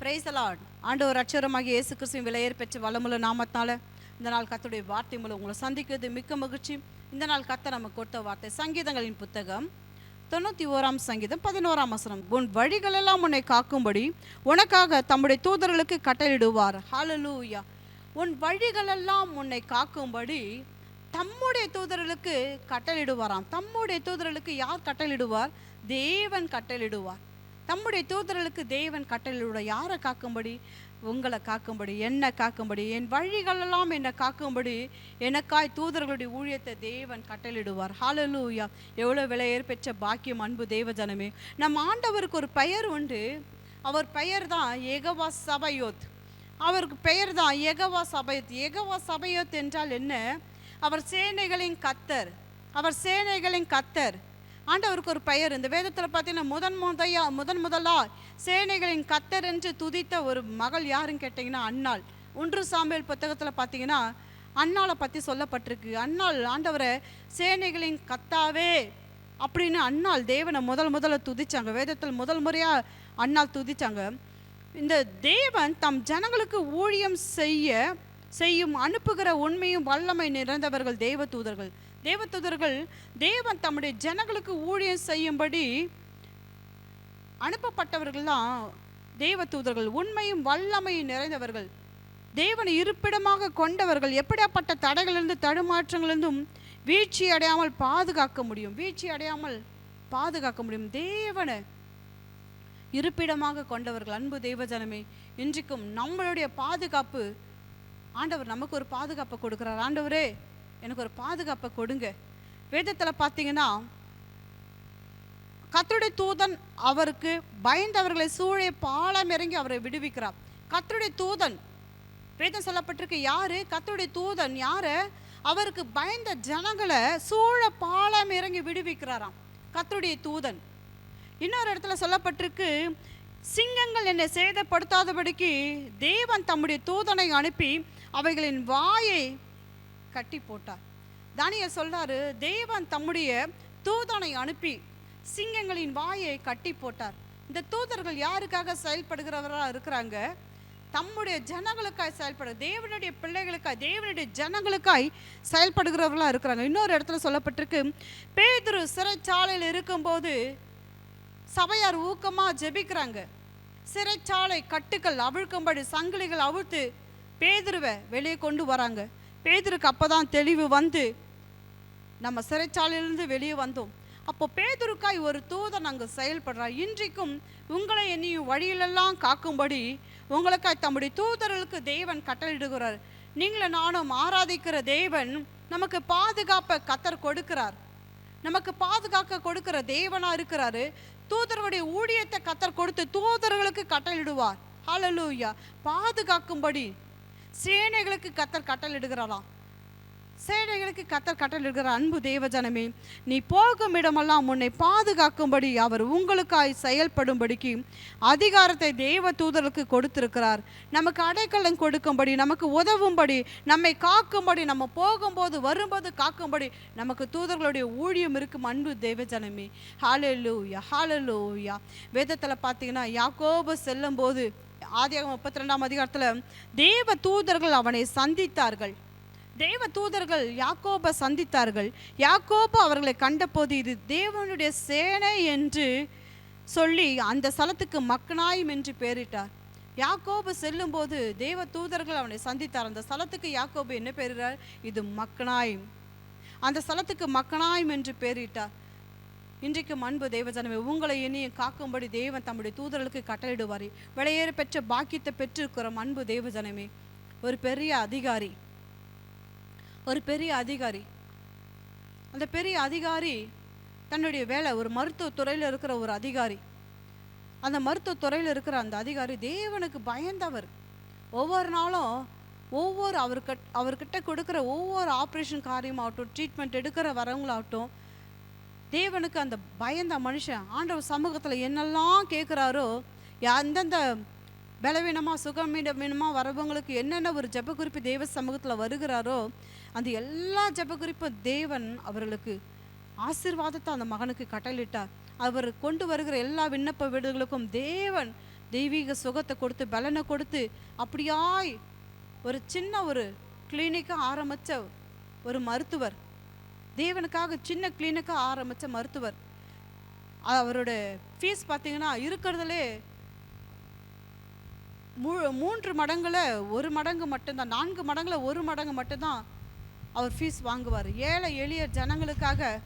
Price ஆண்டு ஆண்டவர் அச்சரமாகிய இயேசு கிறிஸ்துவின் விலையேற பெற்ற வளமுள்ள நாமத்தால் இந்த நாள் கத்துடைய வார்த்தை மூலம் உங்களை சந்திக்கிறது மிக்க மகிழ்ச்சி. இந்த நாள் கத்த நமக்கு கொடுத்த வார்த்தை சங்கீதங்களின் புத்தகம் தொண்ணூற்றி ஓராம் சங்கீதம் பதினோராம் வசனம். உன் வழிகளெல்லாம் உன்னை காக்கும்படி உனக்காக தம்முடைய தூதர்களுக்கு கட்டளிடுவார் ஹalleluya உன் வழிகளெல்லாம் உன்னை காக்கும்படி தம்முடைய தூதர்களுக்கு கட்டளிடுவாராம் தம்முடைய தூதர்களுக்கு யார் கட்டளிடுவார் தேவன் கட்டளிடுவார் தம்முடைய தூதர்களுக்கு தேவன் கட்டளையோட யாரை காக்கும்படி? உங்களை காக்கும்படி என்னை காக்கும்படி என் வழிகளெல்லாம் என்னை காக்கும்படி எனக்காய் தூதர்களுடைய ஊழியத்தை தேவன் கட்டளிடுவார் ஹாலலூயா எவ்வளோ விலையேற்பெற்ற பாக்கியம் அன்பு தேவஜனமே. நம் ஆண்டவருக்கு ஒரு பெயர் உண்டு. அவர் பெயர் தான் ஏகவா சபையோத். அவருக்கு பெயர் தான் ஏகவா சபையோத். ஏகவா சபையோத் என்றால் என்ன? அவர் சேனைகளின் கத்தர். அவர் சேனைகளின் கத்தர். ஆண்டவருக்கு ஒரு பெயர். இந்த வேதத்தில் பார்த்தீங்கன்னா முதன் முதையா முதன் முதலா சேனைகளின் கத்தர் என்று துதித்த ஒரு மகள் யாருன்னு கேட்டிங்கன்னா அன்னாள். ஒன்று சாம்பியல் புத்தகத்தில் பார்த்தீங்கன்னா அன்னாளை பற்றி சொல்லப்பட்டிருக்கு. அன்னாள் ஆண்டவரை சேனைகளின் கத்தாவே அப்படின்னு அன்னாள் தேவனை முதல் முதல்ல துதிச்சாங்க. வேதத்தில் முதல் முறையாக அன்னாள் துதிச்சாங்க. இந்த தேவன் தம் ஜனங்களுக்கு ஊழியம் செய்ய செய்யும் அனுப்புகிற உண்மையும் வல்லமை நிறைந்தவர்கள் தேவ தூதர்கள். தேவ தூதர்கள் தேவன் தம்முடைய ஜனங்களுக்கு ஊழியம் செய்யும்படி அனுப்பப்பட்டவர்கள்லாம் தேவ தூதர்கள். உண்மையும் வல்லமையும் நிறைந்தவர்கள். தேவனை இருப்பிடமாக கொண்டவர்கள். எப்படியாப்பட்ட தடைகளிலிருந்து தடுமாற்றங்களிலிருந்தும் வீழ்ச்சி அடையாமல் பாதுகாக்க முடியும். வீழ்ச்சி அடையாமல் பாதுகாக்க முடியும். தேவனை இருப்பிடமாக கொண்டவர்கள். அன்பு தேவஜனமே இன்றைக்கும் நம்மளுடைய பாதுகாப்பு ஆண்டவர் நமக்கு ஒரு பாதுகாப்பை கொடுக்குறார். ஆண்டவரே எனக்கு ஒரு பாதுகாப்பை கொடுங்க. வேதத்தில் பார்த்தீங்கன்னா கத்தருடைய தூதன் அவருக்கு பயந்தவர்களை சூழே பாலம் இறங்கி அவரை விடுவிக்கிறார். கத்தருடைய தூதன் வேதம் சொல்லப்பட்டிருக்கு யாரு? கத்தருடைய தூதன் யாரு? அவருக்கு பயந்த ஜனங்களை சூழ பாலம் இறங்கி விடுவிக்கிறாராம். கத்தருடைய தூதன். இன்னொரு இடத்துல சொல்லப்பட்டிருக்கு சிங்கங்கள் என்னை சேதப்படுத்தாதபடிக்கு தேவன் தம்முடைய தூதனை அனுப்பி அவைகளின் வாயை கட்டி போட்டார். தானிய சொல்றாரு தேவன் தம்முடைய தூதனை அனுப்பி சிங்கங்களின் வாயை கட்டி போட்டார். இந்த தூதர்கள் யாருக்காக செயல்படுகிறவராக இருக்கிறாங்க? தம்முடைய ஜனங்களுக்காய் செயல்பட தேவனுடைய பிள்ளைகளுக்காய் தேவனுடைய ஜனங்களுக்காய் செயல்படுகிறவர்களா இருக்கிறாங்க. இன்னொரு இடத்துல சொல்லப்பட்டிருக்கு பேதுரு சிறைச்சாலையில் இருக்கும்போது சபையார் ஊக்கமாக ஜெபிக்கிறாங்க. சிறைச்சாலை கட்டுக்கள் அவிழ்க்கும்படி சங்கிலிகள் அவிழ்த்து பேதுருவை வெளியே கொண்டு வராங்க. பேதிருக்கு அப்போ தான் தெளிவு வந்து நம்ம சிறைச்சாலையிலேருந்து வெளியே வந்தோம். அப்போ பேதுருக்காய் ஒரு தூதன் அங்கு செயல்படுறார். இன்றைக்கும் உங்களை என்னையும் வழியிலெல்லாம் காக்கும்படி உங்களுக்காய் தம்முடைய தூதர்களுக்கு தேவன் கட்டளிடுகிறார் நீங்களை நானும் ஆராதிக்கிற தேவன் நமக்கு பாதுகாப்பை கத்தர் கொடுக்கிறார். நமக்கு பாதுகாக்க கொடுக்கிற தேவனாக இருக்கிறாரு. தூதருடைய ஊழியத்தை கத்தர் கொடுத்து தூதர்களுக்கு கட்டளிடுவார் ஹலலூயா பாதுகாக்கும்படி சேனைகளுக்கு கத்தர் கட்டல் கட்டளிடுகிறாராம் சேனைகளுக்கு கத்தர் கட்டல் இடுகிற அன்பு தேவஜனமே நீ போகும் இடமெல்லாம் உன்னை பாதுகாக்கும்படி அவர் உங்களுக்காய் செயல்படும்படிக்கு அதிகாரத்தை தேவ தூதருக்கு கொடுத்திருக்கிறார். நமக்கு அடைக்கலம் கொடுக்கும்படி நமக்கு உதவும்படி நம்மை காக்கும்படி நம்ம போகும்போது வரும்போது காக்கும்படி நமக்கு தூதர்களுடைய ஊழியம் இருக்கும் அன்பு தேவஜனமே. ஹாலலூயா ஹாலலூயா வேதத்தில் பார்த்தீங்கன்னா யாக்கோபு செல்லும்போது ஆதியாகம் முப்பத்தி ரெண்டாம் அதிகாரத்தில் தேவ தூதர்கள் அவனை சந்தித்தார்கள். தேவ தூதர்கள் யாக்கோபை சந்தித்தார்கள். யாக்கோபு அவர்களை கண்டபோது இது தேவனுடைய சேனை என்று சொல்லி அந்த ஸ்தலத்துக்கு மக்கனாயும் என்று பெயரிட்டார். யாக்கோபு செல்லும்போது தேவ தூதர்கள் அவனை சந்தித்தார். அந்த ஸ்தலத்துக்கு யாக்கோபு என்ன பெயரிட்டார் இது மக்கனாயும் அந்த ஸ்தலத்துக்கு மக்கனாயும் என்று பெயரிட்டார். இன்றைக்கும் அன்பு தேவஜனமே உங்களை இனியும் காக்கும்படி தேவன் தம்முடைய தூதர்களுக்கு கட்டளிடுவார் விலையேற பெற்ற பாக்கியத்தை பெற்றிருக்கிறோம் அன்பு தேவஜனமே. ஒரு பெரிய அதிகாரி ஒரு பெரிய அதிகாரி அந்த பெரிய அதிகாரி தன்னுடைய வேலை ஒரு மருத்துவத்துறையில் இருக்கிற ஒரு அதிகாரி. அந்த மருத்துவத்துறையில் இருக்கிற அந்த அதிகாரி தேவனுக்கு பயந்தவர். ஒவ்வொரு நாளும் ஒவ்வொரு அவர்கிட்ட அவர்கிட்ட கொடுக்குற ஒவ்வொரு ஆப்ரேஷன் காரியமாகட்டும் ட்ரீட்மெண்ட் எடுக்கிற வரவங்களாகட்டும் தேவனுக்கு அந்த பயந்த மனுஷன் ஆண்டவர் சமூகத்தில் என்னெல்லாம் கேட்குறாரோ எந்தெந்த பலவீனமாக சுகமீனமாக வரவங்களுக்கு என்னென்ன ஒரு ஜப குறிப்பு தேவ சமூகத்தில் வருகிறாரோ அந்த எல்லா ஜெப குறிப்பும் தேவன் அவர்களுக்கு ஆசீர்வாதத்தை அந்த மகனுக்கு கட்டளிட்டார் அவர் கொண்டு வருகிற எல்லா விண்ணப்ப வீடுகளுக்கும் தேவன் தெய்வீக சுகத்தை கொடுத்து பலனை கொடுத்து அப்படியாய் ஒரு சின்ன ஒரு கிளினிக்கை ஆரம்பித்த ஒரு மருத்துவர் தேவனுக்காக சின்ன கிளினிக்காக ஆரம்பித்த மருத்துவர். அவரோட ஃபீஸ் பார்த்தீங்கன்னா இருக்கிறதுலே மூ மூன்று மடங்குல ஒரு மடங்கு மட்டும்தான் நான்கு மடங்குல ஒரு மடங்கு மட்டும்தான் அவர் ஃபீஸ் வாங்குவார். ஏழை எளிய ஜனங்களுக்காக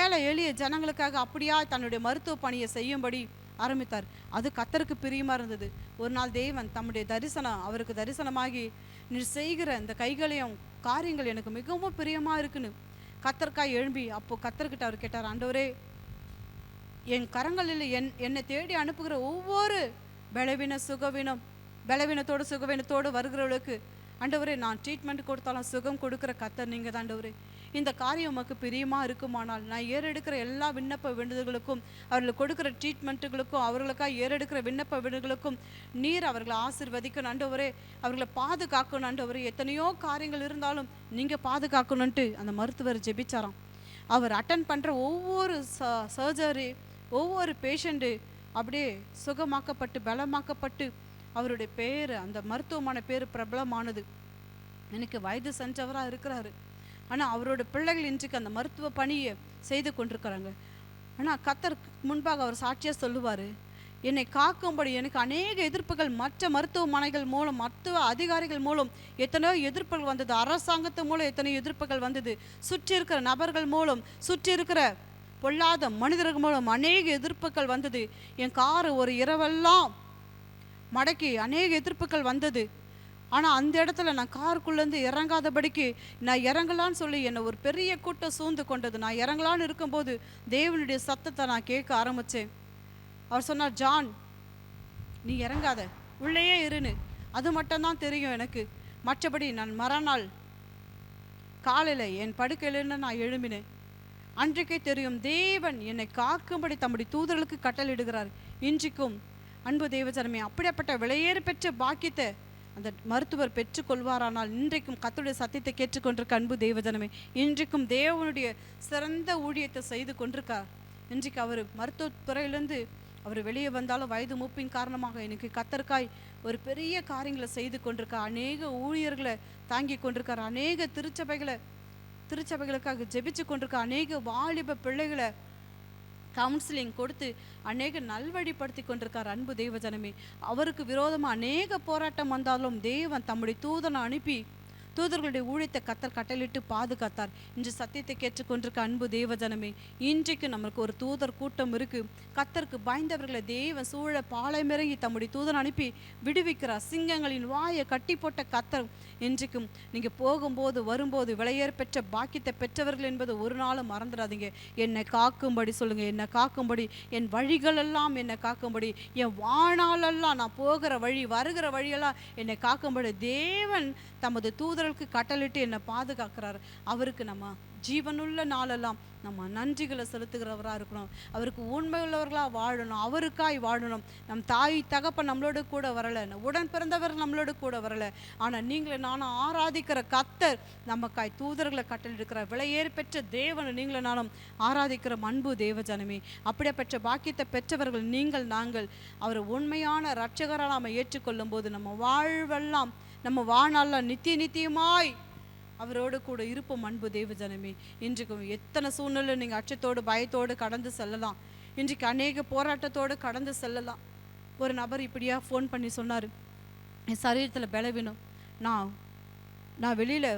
ஏழை எளிய ஜனங்களுக்காக அப்படியா தன்னுடைய மருத்துவ பணியை செய்யும்படி ஆரம்பித்தார். அது கத்தருக்கு பிரியமா இருந்தது. ஒரு நாள் தேவன் தம்முடைய தரிசனம் அவருக்கு தரிசனமாகி நீ செய்கிற இந்த கைகளையும் காரியங்கள் எனக்கு மிகவும் பிரியமா இருக்குன்னு கத்தர்க்காய் எழும்பி அப்போ கத்தர்கிட்ட அவர் கேட்டார் ஆண்டவரே என் கரங்களில் என் என்னை தேடி அனுப்புகிற ஒவ்வொரு பலவீன சுகவீனம் பலவீனத்தோடு சுகவீனத்தோடு வருகிறவளுக்கு ஆண்டவரே நான் ட்ரீட்மெண்ட் கொடுத்தாலும் சுகம் கொடுக்குற கத்தர் நீங்கள் தான் ஆண்டவரே. இந்த காரியம் உமக்கு பிரியமாக இருக்குமானால் நான் ஏறெடுக்கிற எல்லா விண்ணப்ப வேண்டுதல்களுக்கும் அவர்களுக்கு கொடுக்குற ட்ரீட்மெண்ட்டுகளுக்கும் அவர்களுக்காக ஏறெடுக்கிற விண்ணப்ப வேண்டுதல்களுக்கும் நீர் அவர்களை ஆசிர்வதிக்கணும். ஆண்டவரே அவர்களை பாதுகாக்கணும். ஆண்டவரே எத்தனையோ காரியங்கள் இருந்தாலும் நீங்கள் பாதுகாக்கணுன்ட்டு அந்த மருத்துவர் ஜெபிச்சாராம். அவர் அட்டன் பண்ணுற ஒவ்வொரு ச சர்ஜரி ஒவ்வொரு பேஷண்ட்டு அப்படியே சுகமாக்கப்பட்டு பலமாக்கப்பட்டு அவருடைய பேர் அந்த மருத்துவமான பேர் பிரபலமானது. எனக்கு வயது செஞ்சவராக இருக்கிறாரு. ஆனால் அவரோட பிள்ளைகள் இன்றைக்கு அந்த மருத்துவ பணியை செய்து கொண்டிருக்கிறாங்க. ஆனால் கத்தர் முன்பாக அவர் சாட்சியாக சொல்லுவார் என்னை காக்கும்படி எனக்கு அநேக எதிர்ப்புகள் மற்ற மருத்துவமனைகள் மூலம் மருத்துவ அதிகாரிகள் மூலம் எத்தனையோ எதிர்ப்புகள் வந்தது அரசாங்கத்து மூலம் எத்தனையோ எதிர்ப்புகள் வந்தது. சுற்றி இருக்கிற நபர்கள் மூலம் சுற்றி இருக்கிற பொல்லாத மனிதர்கள் மூலம் அநேக எதிர்ப்புகள் வந்தது. என் காரு ஒரு இரவெல்லாம் மடக்கி அநேக எதிர்ப்புகள் வந்தது. ஆனால் அந்த இடத்துல நான் காருக்குள்ளேருந்து இறங்காதபடிக்கு நான் இறங்கலான்னு சொல்லி என்னை ஒரு பெரிய கூட்டம் சூழ்ந்து கொண்டது. நான் இறங்கலான்னு இருக்கும்போது தேவனுடைய சத்தத்தை நான் கேட்க ஆரம்பித்தேன் அவர் சொன்னார் ஜான் நீ இறங்காத. உள்ளேயே இருன்னு. அது மட்டும்தான் தெரியும் எனக்கு. மற்றபடி நான் மறுநாள் காலையில் என் படுக்கையிலேருந்து நான் எழும்பினேன். அன்றைக்கே தெரியும் தேவன் என்னை காக்கும்படி தம்முடைய தூதர்களுக்கு கட்டளிடுகிறார் இன்றைக்கும் அன்பு தேவஜனமே அப்படிப்பட்ட விலையேறு பெற்ற பாக்கியத்தை அந்த மருத்துவர் பெற்றுக்கொள்வாரானால் இன்றைக்கும் கர்த்தருடைய சத்தியத்தை கேட்டுக்கொண்டிருக்க அன்பு தேவஜனமே இன்றைக்கும் தேவனுடைய சிறந்த ஊழியத்தை செய்து கொண்டிருக்கார் இன்றைக்கு அவர் மருத்துவத்துறையிலேருந்து அவர் வெளியே வந்தாலும் வயது மூப்பின் காரணமாக எனக்கு கத்தர்காய் ஒரு பெரிய காரியங்களை செய்து கொண்டிருக்கார் அநேக ஊழியர்களை தாங்கி கொண்டிருக்கார் அநேக திருச்சபைகளை திருச்சபைகளுக்காக ஜெபிச்சு கொண்டிருக்கார் அநேக வாலிப பிள்ளைகளை கவுன்சிலிங் கொடுத்து அநேக நல்வழிப்படுத்தி கொண்டிருக்கார் அன்பு தெய்வஜனமே அவருக்கு விரோதமாக அநேக போராட்டம் வந்தாலும் தேவன் தம்முடைய தூதனை அனுப்பி தூதர்களுடைய ஊழியத்தை கத்தர் கட்டளிட்டு பாதுகாத்தார். இன்று சத்தியத்தை கேட்டுக்கொண்டிருக்க அன்பு தேவஜனமே இன்றைக்கு நமக்கு ஒரு தூதர் கூட்டம் இருக்கு. கத்தருக்கு பயந்தவர்களை தேவன் சூழ பாளையமிறங்கி தம்முடைய தூதன் அனுப்பி விடுவிக்கிறார். சிங்கங்களின் வாயை கட்டி போட்ட கத்தர் இன்றைக்கும் நீங்க போகும்போது வரும்போது விலையேற பெற்ற பாக்கியத்தை பெற்றவர்கள் என்பது ஒரு நாளும் மறந்துடாதீங்க. என்னை காக்கும்படி சொல்லுங்க என்னை காக்கும்படி. என் வழிகளெல்லாம் என்னை காக்கும்படி. என் வாழ்நாளெல்லாம் நான் போகிற வழி வருகிற வழியெல்லாம் என்னை காக்கும்படி. தேவன் தமது தூதர் கட்டளிட்டு என்னை பாதுகாக்கிறார். அவருக்கு நம்ம ஜீவனுள்ள நாளெல்லாம் நம்ம நன்றிகளை செலுத்துகிறவராக இருக்கணும் அவருக்கு உண்மை உள்ளவர்களாக வாழணும். அவருக்காய் வாழணும். நம் தாய் தகப்பன் நம்மளோட கூட வரலை. உடன் பிறந்தவர் நம்மளோட கூட வரலை. ஆனால் நீங்களே நானும் ஆராதிக்கிற கத்தர் நமக்காய் தூதர்களை கட்டளிருக்கிறார் விலையேறு பெற்ற தேவனை நீங்களே நானும் ஆராதிக்கிற அன்பு தேவஜனமே அப்படியே பெற்ற பாக்கியத்தை பெற்றவர்கள் நீங்கள் நாங்கள். அவர் உண்மையான ரட்சகராக நாம் ஏற்றுக்கொள்ளும் போது நம்ம வாழ்வெல்லாம் நம்ம வாழ்நாளில் நித்திய நித்தியமாய் அவரோடு கூட இருப்போம் அன்பு தேவஜனமே. இன்றைக்கும் எத்தனை சூழ்நிலை நீங்கள் அச்சத்தோடு பயத்தோடு கடந்து செல்லலாம். இன்றைக்கு அநேக போராட்டத்தோடு கடந்து செல்லலாம். ஒரு நபர் இப்படியா ஃபோன் பண்ணி சொன்னார் என் சரீரத்தில் பலவீனம் நான் நான் வெளியில்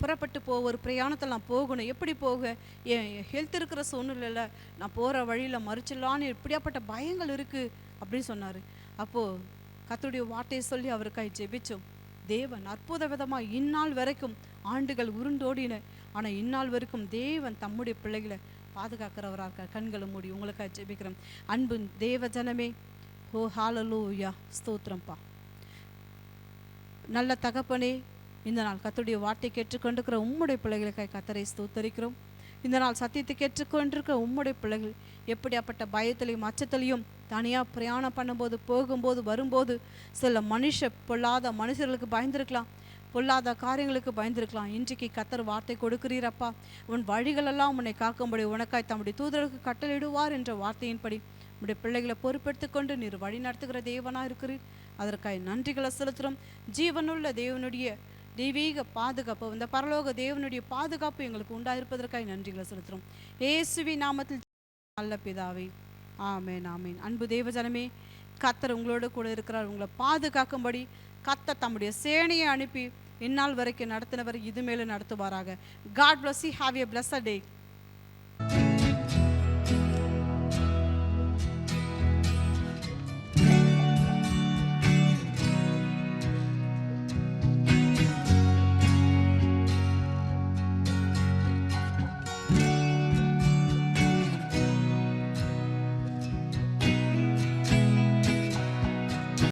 புறப்பட்டு போ ஒரு பிரயாணத்தில் நான் போகணும். எப்படி போக? என் ஹெல்த் இருக்கிற சூழ்நிலையில் நான் போகிற வழியில் மறிச்சிடலான்னு இப்படியாப்பட்ட பயங்கள் இருக்குது அப்படின்னு சொன்னார். அப்போது கத்துடைய வார்த்தையை சொல்லி அவருக்காய் ஜெபிச்சோம். தேவன் அற்புத விதமாக இந்நாள் வரைக்கும் ஆண்டுகள் உருண்டோடின. ஆனால் இந்நாள் வரைக்கும் தேவன் தம்முடைய பிள்ளைகளை பாதுகாக்கிறவராக இருக்கார். கண்களை மூடி உங்களுக்காக ஜெபிக்கிறோம். அன்பு தேவ ஜனமே ஓ ஹாலலூயா ஸ்தோத்திரம்ப்பா நல்ல தகப்பனே இந்த நாள் கத்துடைய வார்த்தை கேட்டுக்கொண்டிருக்கிற உம்முடைய பிள்ளைகளுக்காக கத்தரை ஸ்தோத்தரிக்கிறோம். இந்த நாள் சத்தியத்தை கேட்டுக்கொண்டிருக்கிற உம்முடைய பிள்ளைகள் எப்படியாப்பட்ட பயத்திலையும் அச்சத்திலையும் தனியாக பிரயாணம் பண்ணும்போது போகும்போது வரும்போது சில மனுஷ பொல்லாத மனுஷர்களுக்கு பயந்துருக்கலாம். பொல்லாத காரியங்களுக்கு பயந்திருக்கலாம். இன்றைக்கு கத்தர் வார்த்தை கொடுக்கிறீரப்பா உன் வழிகளெல்லாம் உன்னை காக்கும்படி உனக்காய் தம்முடைய தூதர்களுக்கு கட்டளிடுவார் என்ற வார்த்தையின்படி உடைய பிள்ளைகளை பொறுப்பெடுத்து கொண்டு நீர் வழி நடத்துகிற தேவனாக இருக்கிறீர் அதற்காக நன்றிகளை செலுத்துகிறோம். ஜீவனுள்ள தேவனுடைய தெய்வீக பாதுகாப்பு இந்த பரலோக தேவனுடைய பாதுகாப்பு எங்களுக்கு உண்டாயிருப்பதற்காக நன்றிகளை செலுத்துகிறோம். இயேசுவி நாமத்தில் நல்ல பிதாவே. ஆமேன் ஆமேன். அன்பு தேவஜனமே கத்தர் உங்களோட கூட இருக்கிறார். உங்களை பாதுகாக்கும்படி கத்த தம்முடைய சேனையை அனுப்பி இந்நாள் வரைக்கும் நடத்தினவர் இது மேலே நடத்துவாராக. God bless have have a blessed day